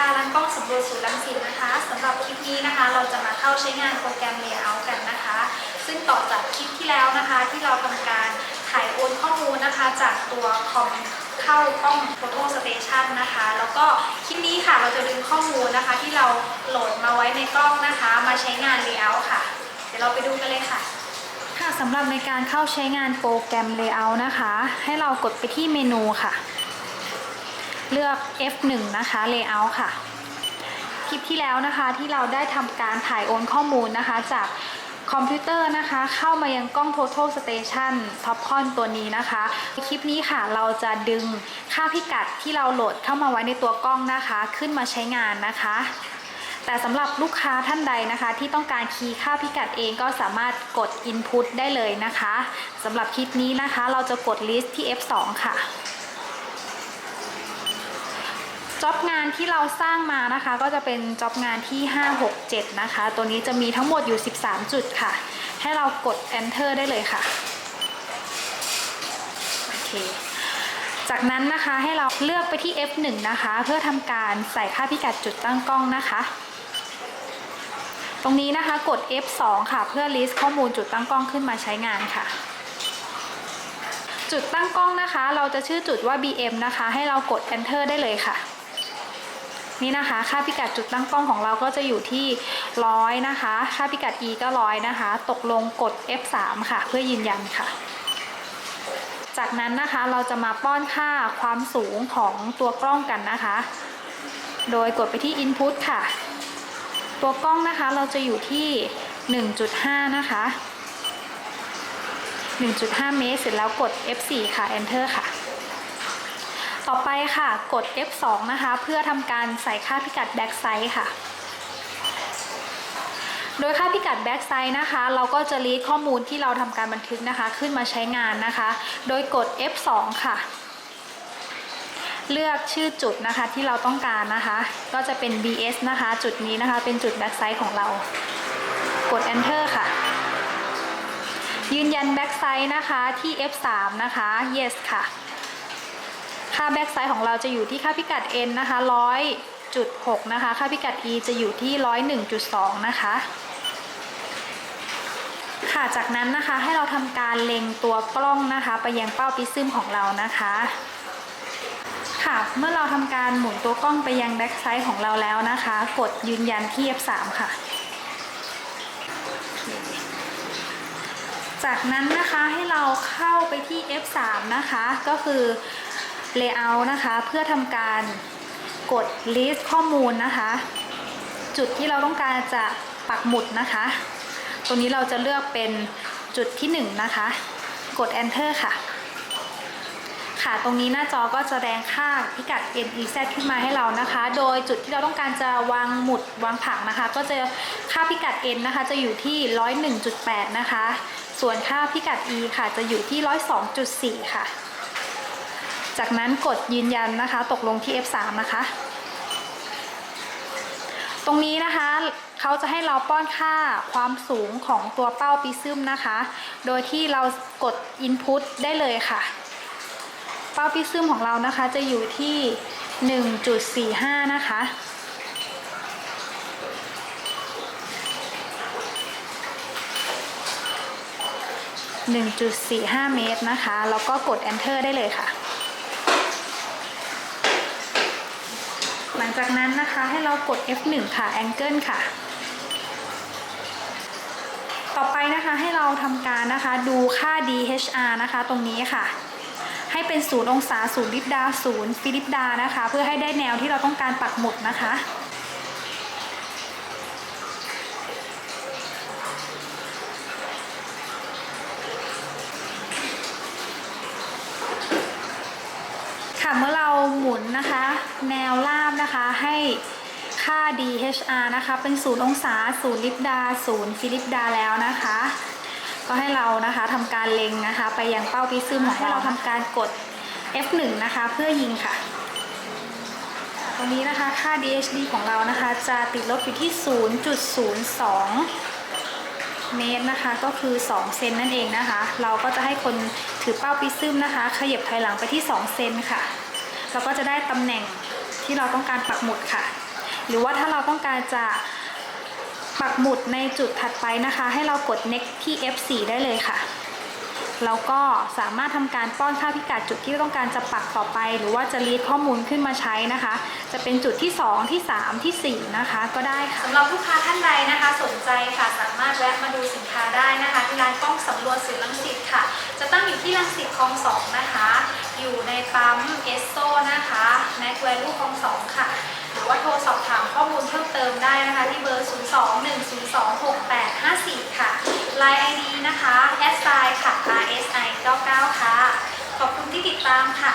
ค่ะร้านกล้องสำรวจสู่รังสิตนะคะสำหรับคลิปนี้นะคะ เราจะมาเข้าใช้งานโปรแกรม Layout กันนะคะ ซึ่งต่อจากคลิปที่แล้วนะคะ ที่เราทำการถ่ายโอนข้อมูลนะคะ จากตัวคอมเข้ากล้อง Photo Station นะคะ แล้วก็คลิปนี้ค่ะเราจะดึงข้อมูลนะคะ ที่เราโหลดมาไว้ในกล้องนะคะ มาใช้งาน Layout ค่ะ เดี๋ยวเราไปดูกันเลยค่ะค่ะสำหรับในการเข้าใช้งานโปรแกรม Layout นะคะ ให้เรากดไปที่เมนูค่ะ เลือก F1 นะคะ Layout ค่ะ คลิปที่แล้วนะคะที่เราได้ทำการถ่ายโอนข้อมูลนะคะ จากคอมพิวเตอร์นะคะเข้ามายังกล้อง Total Station Topcon ตัวนี้นะคะในคลิปนี้ค่ะเราจะดึงค่าพิกัดที่เราโหลดเข้ามาไว้ในตัวกล้องนะคะ ขึ้นมาใช้งานนะคะ แต่สำหรับลูกค้าท่านใดนะคะ ที่ต้องการคีย์ค่าพิกัดเองก็สามารถกด Input ได้เลยนะคะสำหรับคลิปนี้นะคะ เราจะกด List ที่ F2 ค่ะ จ็อบงานที่เราสร้างมานะคะ ก็จะเป็นจ็อบงานที่ 5 6 7 นะคะ ตัวนี้จะมีทั้งหมดอยู่ 13 จุดค่ะ ให้เรากด enter ได้เลยค่ะโอเคจากนั้นนะคะให้เราเลือกไปที่ F1 นะคะ เพื่อทำการใส่ค่าพิกัดจุดตั้งกล้องนะคะ ตรงนี้นะคะกด F2 ค่ะ เพื่อ list ข้อมูลจุดตั้งกล้องขึ้นมาใช้งานค่ะ จุดตั้งกล้องนะคะ เราจะชื่อจุดว่า BM นะคะ ให้เรากด enter ได้เลยค่ะ นี่นะคะ ค่าพิกัดจุดตั้งกล้องของเราก็จะอยู่ที่ร้อยนะคะ ค่าพิกัด e ก็ร้อยนะคะ ตกลงกด F3 ค่ะ เพื่อยืนยันค่ะ จากนั้นนะคะเราจะมาป้อนค่าความสูงของตัวกล้องกันนะคะ โดยกดไปที่ Input ค่ะ ตัวกล้องนะคะเราจะอยู่ที่ 1.5 นะคะ 1.5 เมตร เสร็จแล้วกด F4 ค่ะ Enter ค่ะ ต่อไปค่ะกด F2 นะคะ เพื่อทำการใส่ค่าพิกัด back side ค่ะ โดยค่าพิกัด back side นะคะ เราก็จะรีดข้อมูลที่เราทำการบันทึกนะคะ ขึ้นมาใช้งานนะคะ โดยกด F2 ค่ะ เลือกชื่อจุดนะคะที่เราต้องการนะคะ ก็จะเป็น BS นะคะ จุดนี้นะคะ เป็นจุด back side ของเรา กด Enter ค่ะยืนยัน back side นะคะที่ F3 นะคะ yes ค่ะ ค่า back side ของเราจะอยู่ที่ค่าพิกัด n นะคะ100.6 นะคะ ค่าพิกัด e จะอยู่ที่ 101.2 นะคะค่ะจากนั้นนะคะให้เราทำการเล็งตัวกล้องนะคะ ไปยังเป้าปิซึมของเรานะคะ ค่ะเมื่อเราทำการหมุนตัวกล้องไปยัง back side ของเราแล้วนะคะ กดยืนยันที่ F3 ค่ะ จากนั้นนะคะให้เราเข้าไปที่ F3 นะคะ ก็คือ Layout นะคะ เพื่อทำการกด list ข้อมูลนะคะ จุดที่เราต้องการจะปักหมุดนะคะ ตรงนี้เราจะเลือกเป็นจุดที่ 1 นะคะ กด enter ค่ะ ค่ะ ตรงนี้หน้าจอก็จะแสดงค่าพิกัด NEZ ขึ้นมาให้เรานะคะ โดยจุดที่เราต้องการจะวางหมุดวางผักนะคะ ก็จะค่าพิกัด N นะคะ จะอยู่ที่ 101.8 นะคะ ส่วนค่าพิกัด E ค่ะ จะอยู่ที่ 102.4 ค่ะ จากนั้นกดยืนยันนะคะ ตกลงที่ F3 นะคะ ตรงนี้นะคะเขาจะให้เราป้อนค่าความสูงของตัวเป้าปิซึมนะคะ โดยที่เรากด Input ได้เลยค่ะ เป้าปิซึมของเรานะคะจะอยู่ที่ 1.45 นะคะ1.45 เมตรนะคะ แล้วก็กด Enter ได้เลยค่ะ หลั งจากนั้นนะคะให้เรากด F1 ค่ะ Angle ค่ะ ต่อไปนะคะให้เราทำการนะคะดูค่า DHR นะคะตรงนี้ค่ะ ให้เป็น0องศา0ลิปดา0ฟิลิปดานะคะ เพื่อให้ได้แนวที่เราต้องการปักหมุดนะคะเมื่อ เราหมุนนะคะ แนวราบนะคะให้ค่า DHR นะคะ เป็น0องศา0ลิปดา0ฟิลิปดาแล้วนะคะ ก็ให้เรานะคะทำการเล็งนะคะ ไปยังเป้าพิซึมของเราให้เราทำการกด F1 นะคะเพื่อยิงค่ะ ตรงนี้นะคะค่า DHD ของเรานะคะ จะติดลบอยู่ที่ 0.02 เมตรนะคะ ก็คือ 2 เซนนั่นเองนะคะ เราก็จะให้คนถือเป้าปิซึมนะคะ ขยับถอยหลังไปที่ 2 เซนค่ะ เราก็จะได้ตำแหน่งที่เราต้องการปักหมุดค่ะ หรือว่าถ้าเราต้องการจะปักหมุดในจุดถัดไปนะคะ ให้เรากด next ที่ F4 ได้เลยค่ะแล้วก็สามารถทำการป้อนค่าพิกัดจุดที่ต้องการจะปักต่อไป หรือว่าจะรีดข้อมูลขึ้นมาใช้นะคะ จะเป็นจุดที่ 2 ที่ 3 ที่ 4 นะคะ ก็ได้ค่ะสำหรับลูกค้าท่านใดนะคะ สนใจค่ะสามารถแวะมาดูสินค้าได้นะคะ ที่ร้านกล้องสำรวจสื่อลังสิตค่ะ จะตั้งอยู่ที่ลังสิตคลองสองนะคะ อยู่ในปั๊มเอสโซนะคะแม็กแวลูคลองสองค่ะ หรือว่าโทรสอบถามข้อมูลเพิ่มเติมได้นะคะที่เบอร์ 02-102-6854 ค่ะ Line ID นะคะ s i ค่ะ RSI 99 ค่ะ ขอบคุณที่ติดตามค่ะ